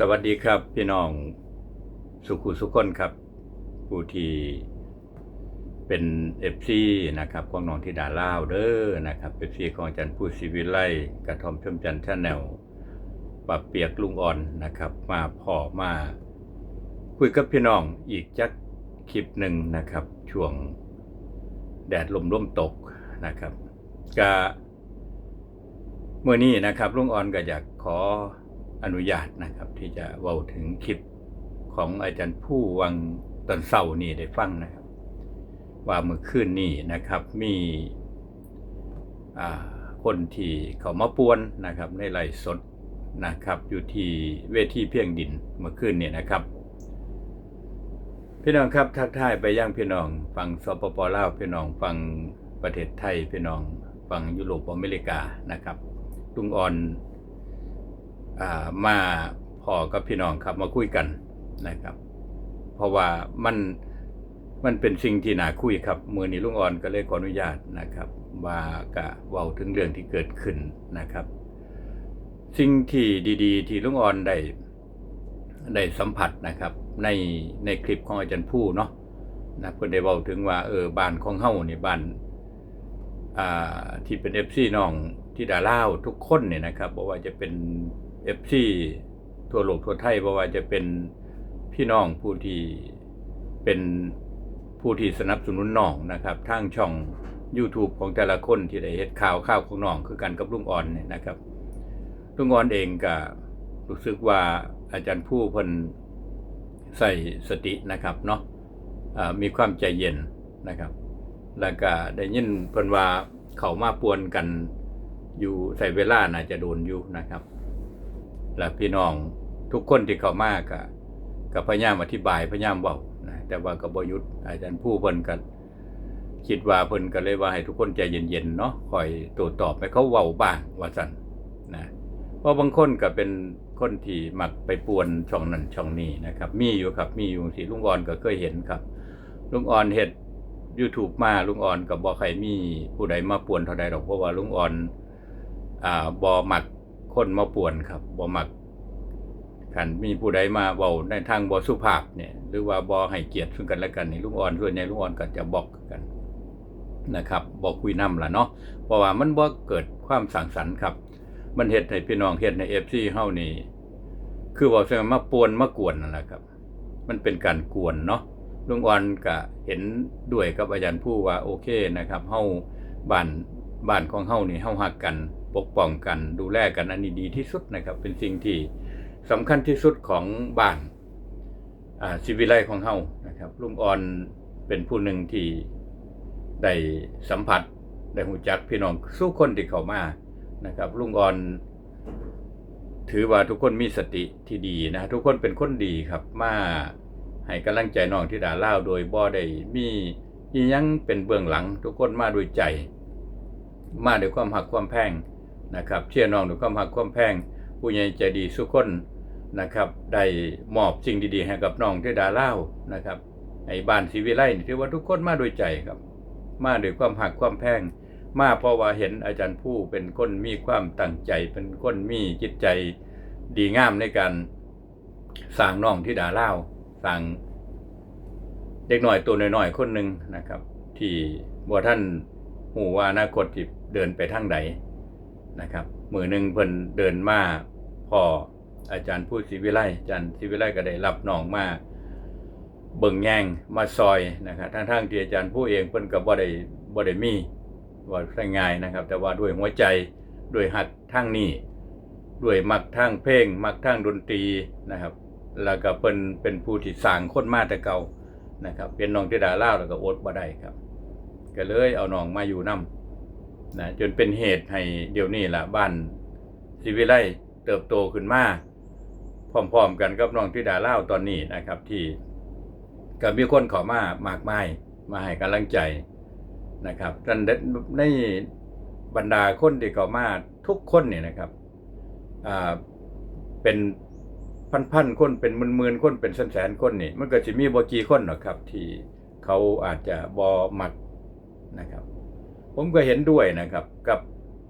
สวัสดีครับพี่น้องสุขุสุคนครับ ผู้ที่เป็นเอฟซีนะครับของน้องธิดาล่าวเด้อนะครับเอฟซีของอาจารย์ผู้ศิวิไลกระทอมชมจันทร์ชาแนลปรับเปียกลุงอ่อนนะครับ มาพอมาคุยกับพี่น้องอีกจักคลิปหนึ่งนะครับ ช่วงแดดลมร่มตกนะครับกะเมื่อนี้นะครับลุงอ่อนก็อยากขอ อนุญาตนะครับ ที่จะเว้าถึงคลิปของอาจารย์ผู้วังตอนเสาร์นี่ได้ฟังนะครับ ว่าเมื่อคืนนี้นะครับมีคนที่เขามาป่วนนะครับในไลฟ์สดนะครับอยู่ที่เวทีเพียงดินเมื่อคืนนี้นะครับ พี่น้องครับทักทายไปยังพี่น้องฟังสปปลาวพี่น้องฟังประเทศไทยพี่น้องฟังยุโรปอเมริกานะครับลุงอ่อน มาพอกับพี่น้องครับมาคุยกันนะครับ เพราะว่ามันมันเป็นสิ่งที่น่าคุยครับมือนี้ลุงอ่อนก็เลยขออนุญาตนะครับว่ากะเว้าถึงเรื่องที่เกิดขึ้นนะครับ สิ่งที่ดีๆ ที่ลุงอ่อนได้ได้สัมผัสนะครับ ในในคลิปของอาจารย์ผู้เนาะนะเพิ่นได้เว้าถึงว่าเออบ้านของเฮานี่บ้านอ่าที่เป็น FC น้องที่ดาล่าวทุกคนเนี่ยนะครับบ่ว่าจะเป็น FC ทั่วโลกทั่วไทยบ่ว่าจะเป็นพี่น้องผู้ที่เป็นผู้ที่สนับสนุนน้องนะครับทางช่อง YouTube ของแต่ละคนที่ได้เฮ็ดข่าวข่าวของน้องคือกันกับลุงอ่อนเนี่ยนะครับลุงอ่อนเองก็รู้สึกว่าอาจารย์ผู้เพิ่นใส่สตินะครับเนาะอ่ามีความใจเย็นนะครับ แล้วก็ได้ยินเพิ่นว่าเขามาปวนกันอยู่ใส่เวลาน่าจะโดนอยู่นะครับ และพี่น้องทุกคนที่เข้ามาก็ก็พยายามอธิบายพยายามเว้านะแต่ว่าก็บ่หยุดอาจารย์ผู้เพิ่นก็คิดว่าเพิ่นก็เลยว่าให้ทุกคนใจเย็นๆเนาะคอยโต้ตอบให้เขาเว้าบ้างว่าซั่นนะเพราะบางคนก็เป็นคนที่มักไปป่วนช่องนั้นช่องนี้นะครับ มีอยู่ครับมีอยู่ที่ลุงอ่อนก็เคยเห็นครับ ลุงอ่อนเฮ็ด YouTube มาลุงอ่อนก็บ่ใครมีผู้ใดมาป่วนเท่าใดดอกเพราะว่าลุงอ่อนอ่าบ่มัก คนมาป่วนครับบ่มักคันมีผู้ใดมาเว้าในทางบ่สุภาพเนี่ย หรือว่าบ่ให้เกียรติซึ่งกันและกันนี่ลุงอ่อนส่วนใหญ่ลุงอ่อนก็จะบอกกันนะครับบ่คุยนำล่ะเนาะเพราะว่ามันบ่เกิดความสังสรรค์ครับ มันเฮ็ดให้พี่น้องเฮ็ดใน FC เฮานี่คือว่าเสียมาปวนมากวนนั่นแหละครับ มันเป็นการกวนเนาะลุงอ่อนก็เห็นด้วยกับอาจารย์ผู้ว่าโอเคนะครับเฮาบ้านบ้านของเฮานี่เฮาฮักกัน ปกป้องกันดูแลกันอันนี้ดีที่สุดนะครับ เป็นสิ่งที่สำคัญที่สุดของบ้านอ่าชีวิไลของเฮานะครับลุงอ่อนเป็นผู้หนึ่งที่ได้สัมผัสได้หูจักพี่น้องสู้คนที่เขามานะครับลุงอ่อน ถือว่าทุกคนมีสติที่ดีนะทุกคนเป็นคนดีครับมาให้กำลังใจน้องที่ด่าเล่าโดยบ่ได้มียังเป็นเบื้องหลัง ทุกคนมาด้วยใจ มาด้วยความหักความแพง นะครับเชื่อน้องด้วยความหักความแพงผู้ใหญ่ใจดีทุกคนนะครับได้มอบสิ่งดีๆให้กับน้องที่ดาเล่านะครับไอ้บ้านศรีวิไลนี่ถือว่าทุกคนมาด้วยใจครับ มาด้วยความหักความแพงมาเพราะว่าเห็นอาจารย์ผู้เป็นคนมีความตั้งใจ เป็นคนมีจิตใจดีงามในการสร้างน้องที่ดาเล่าสร้างเด็กหน่อยตัวน้อยๆคนหนึ่งนะครับ ที่บัวท่านหูว่าอนาคตที่เดินไปทางใด นะครับมือหนึ่งเพิ่นเดินมาพออาจารย์ผู้ศิวิไลอาจารย์ศิวิไลก็ได้รับน้องมาเบิ่งแยงมาซอยนะครับทั้งๆที่อาจารย์ผู้เองเพิ่นก็บ่ได้บ่ได้มีว่าใช่ง่ายนะครับ แต่ว่าด้วยหัวใจด้วยหักทั้งนี้ด้วยมักทั้งเพลงมักทั้งดนตรีนะครับ แล้วก็เป็นเป็นผู้ที่สร้างคนมาแต่เก่านะครับ เป็นน้องที่ดาล่าแล้วก็อดบ่ได้ครับ ก็เลยเอาน้องมาอยู่นํ นะจนเป็นเหตุให้เดี๋ยวนี้ล่ะบ้านศิวิไลเติบโตขึ้นมาพร้อมๆกันกับน้องที่ดาเล่าตอนนี้นะครับที่ก็มีคนขอมามากมายมาให้กำลังใจนะครับท่านในบรรดาคนที่ขามาทุกคนเนี่ยนะครับอ่าเป็นพันๆคนเป็นหมื่นๆคนเป็นแสนๆคนนี่มันก็จะมีบ่กี่คนหรอกครับที่เขาอาจจะบ่มักนะครับ ผมก็เห็นด้วยนะครับ กับ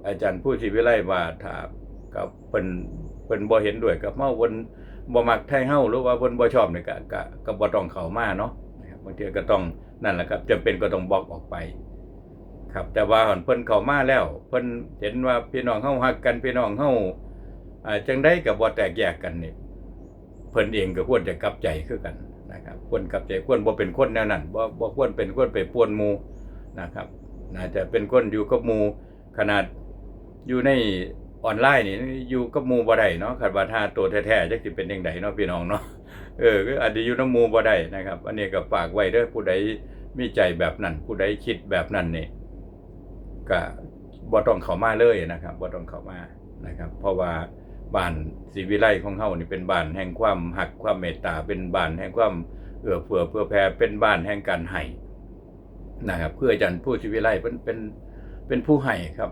อาจารย์ผู้ชีวิไลว่าถ้ากับเป็นเป็นบ่เห็นด้วยกับเมาวนบ่มักไทยเฮาหรือว่าเพิ่นบ่ชอบเนี่ก็ก็ก็บ่ต้องเข้ามาเนาะบางทีก็ต้องนั่นแหละครับจำเป็นก็ต้องบล็อกออกไป ครับ แต่ว่าเพิ่นเข้ามาแล้ว เพิ่นเห็นว่าพี่น้องเฮาฮักกันพี่น้องเฮาอ่าจังได๋ก็บ่แตกแยกกันนี่เพิ่นเองก็ควรจะกลับใจคือกันนะครับควรกลับใจควรบ่เป็นคนแนวนั้นบ่บ่ควรเป็นคนไปป่วนหมู่นะครับ น่าจะเป็นคนอยู่กับหมูขนาดอยู่ในออนไลน์นี่อยู่กับหมูบ่ได้เนาะคันว่าถ้าตัวแท้ๆจักสิเป็นจังไดเนาะพี่น้องเนาะเออก็อาจจะอยู่น้ำมูบ่ได้นะครับ อันนี้ก็ฝากไว้เด้อผู้ใดมีใจแบบนั้น ผู้ใดคิดแบบนั้นนี่ก็บ่ต้องเข้ามาเลยนะครับบ่ต้องเข้ามานะครับ เพราะว่าบ้านศรีวิไลของเฮานี่เป็นบ้านแห่งความหักความเมตตาเป็นบ้านแห่งความเอื้อเฟื้อเพื่อแผ่เป็นบ้านแห่งการให้ นะครับเพื่ออาจารย์ผู้ชีวิไลเป็นเป็นเป็นผู้ให้ครับ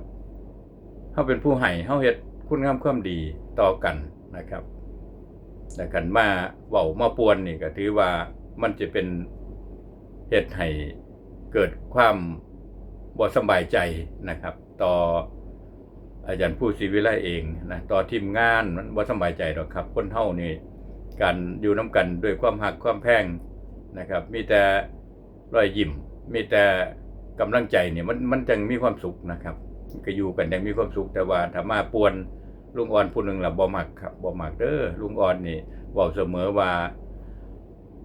เขาเป็นผู้ให้เขาเฮ็ดคุณงามความดีต่อกันนะครับแต่กันมาเว้ามาปวนนี่ก็ถือว่ามันจะเป็นเฮ็ดให้เกิดความบ่สบายใจนะครับ ต่ออาจารย์ผู้ชีวิไลเองนะต่อทีมงานมันบ่สบายใจหรอกครับ คนเฮานี่การอยู่น้กันด้วยความหักความแพงนะครับ มีแต่รอยยิ้ม มีแต่กำลังใจเนี่ยมันมันจังมีความสุขนะครับ ก็อยู่กันย่างมีความสุขแต่ว่าถ้ามาปวนลุงอ่อนผู้หนึ่งล่ะบ่มักครับบ่มักเด้อลุงอ่อนนี่เว้าเสมอว่า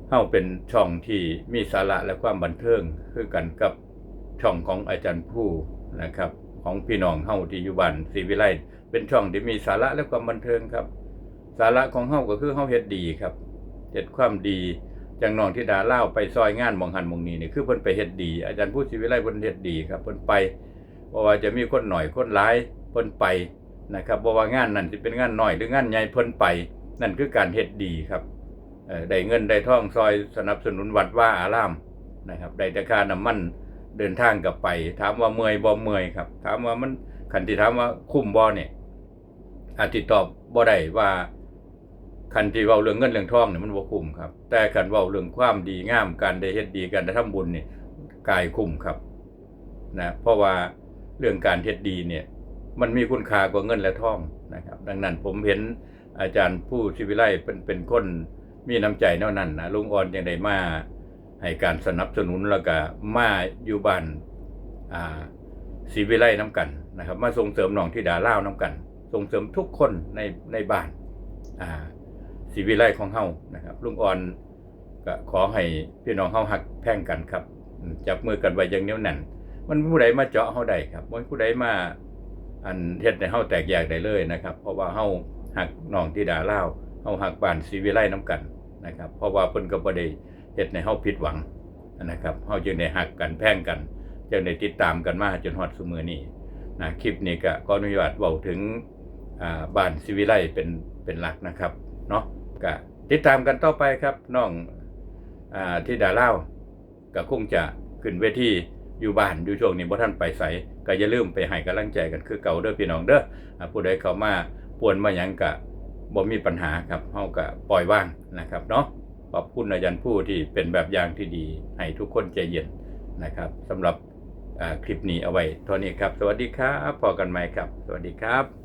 เฮาเป็นช่องที่มีสาระและความบันเทิงคือกันกับช่องของอาจารย์ผู้นะครับ ของพี่น้องเฮาที่อยู่บ้านศรีวิไลเป็นช่องที่มีสาระและความบันเทิงครับ สาระของเฮาก็คือเฮาเฮ็ดดีครับเฮ็ดความดี จังน้องที่ดาเล่าไปซอยงานมองหันมองนี้นี่คือเพิ่นไปเฮ็ดดี อาจารย์ผู้ชีวิไลเพิ่นเฮ็ดดีครับเพิ่นไปบ่ว่าจะมีคนหน่อยคนหลายเพิ่นไปนะครับบ่ว่างานนั้นสิเป็นงานน้อยหรืองานใหญ่เพิ่นไป นั่นคือการเฮ็ดดีครับเอ่อได้เงินได้ทองซอยสนับสนุนวัดว่าอารามนะครับได้แต่ค่าน้ำมันเดินทางกลับไป ถามว่าเมื่อยบ่เมื่อยครับ ถามว่ามันคันที่ถามว่าคุ้มบ่เนี่ยอาจสิตอบบ่ได้ว่า คันที่เว้าเรื่องเงินเรื่องทองเนี่ยมันบ่คุ้มครับ แต่คันเว้าเรื่องความดีงามการได้เฮ็ดดีการได้ทำบุญนี่กายคุ้มครับนะเพราะว่าเรื่องการเฮ็ดดีเนี่ยมันมีคุณค่ากว่าเงินและทองนะครับ ดังนั้นผมเห็นอาจารย์ผู้ชีวิไลเป็นเป็นคนมีน้ำใจแนวนั้นนะลุงอ่อนยังได้มาให้การสนับสนุนแล้วก็มาอยู่บ้านอ่าศีวิไลน้ำกันนะครับ มาส่งเสริมน้องที่ดาเล่าน้ำกัน ส่งเสริมทุกคนในในบ้านอ่า สีวิไลของเฮานะครับลุงอ่อนก็ขอให้พี่น้องเฮาหักแพ่งกันครับจับมือกันไว้อย่างเนียวแน่นมันผู้ใดมาเจาะเฮาได้ครับมันผู้ใดมาอันเฮ็ดให้เฮาแตกแยกได้เลยนะครับ เพราะว่าเฮาหักน้องที่ดาเล่าเฮาหักบ้านสีวิไลน้ำกันนะครับ เพราะว่าเพิ่นก็บ่ได้เฮ็ดให้เฮาผิดหวังนะครับเฮาจึงได้หักกันแพ่งกันจึงได้ติดตามกันมาจนฮอดซุมื้อนี้นะคลิปนี้ก็ขออนุญาตเว้าถึงอ่าบ้านสีวิไลเป็นเป็นหลักนะครับเนาะ ก็ติดตามกันต่อไปครับน้องอ่าที่ดาเล่าวก็คงจะขึ้นเวทีอยู่บ้านอยู่ช่วงนี้บ่ท่านไปใสก็อย่าลืมไปให้กำลังใจกันคือเก่าเด้อพี่น้องเด้อผู้ใดเข้ามาป่วนมาหยังก็บ่มีปัญหาครับเฮาก็ปล่อยว่างนะครับเนาะขอบคุณอาจารย์ผู้ที่เป็นแบบอย่างที่ดีให้ทุกคนใจเย็นนะครับสำหรับคลิปนี้เอาไว้เท่านี้ครับ สวัสดีครับพอกันใหม่ครับ สวัสดีครับ